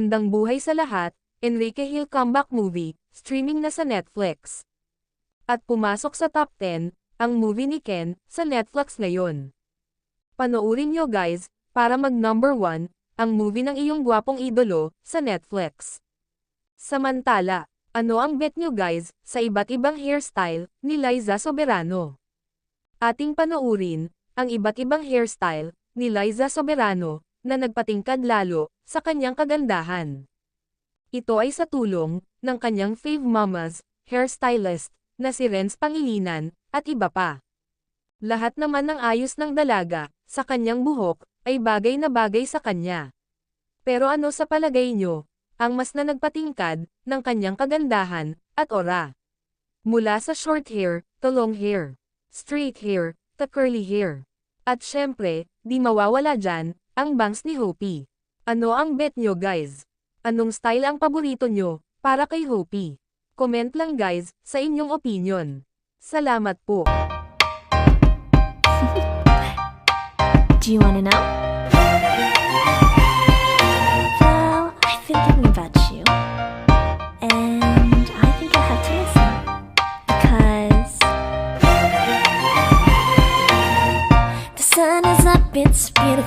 Magandang buhay sa lahat, Enrique Hill comeback movie, streaming na sa Netflix. At pumasok sa top 10, ang movie ni Ken, sa Netflix ngayon. Panoorin nyo guys, para mag number 1, ang movie ng iyong gwapong idolo, sa Netflix. Samantala, ano ang bet nyo guys, sa iba't ibang hairstyle, ni Liza Soberano? Ating panoorin, ang iba't ibang hairstyle, ni Liza Soberano, na nagpatingkad lalo, sa kanyang kagandahan. Ito ay sa tulong, ng kanyang fave mamas, hairstylist, na si Renz Pangilinan, at iba pa. Lahat naman ng ayos ng dalaga, sa kanyang buhok, ay bagay na bagay sa kanya. Pero ano sa palagay nyo, ang mas na nagpatingkad, ng kanyang kagandahan, at ora? Mula sa short hair, to long hair, straight hair, to curly hair. At syempre, di mawawala dyan, ang bangs ni Hopi. Ano ang bet nyo guys? Anong style ang paborito nyo, para kay Hopi? Comment lang guys, sa inyong opinion. Salamat po. Do you want to know?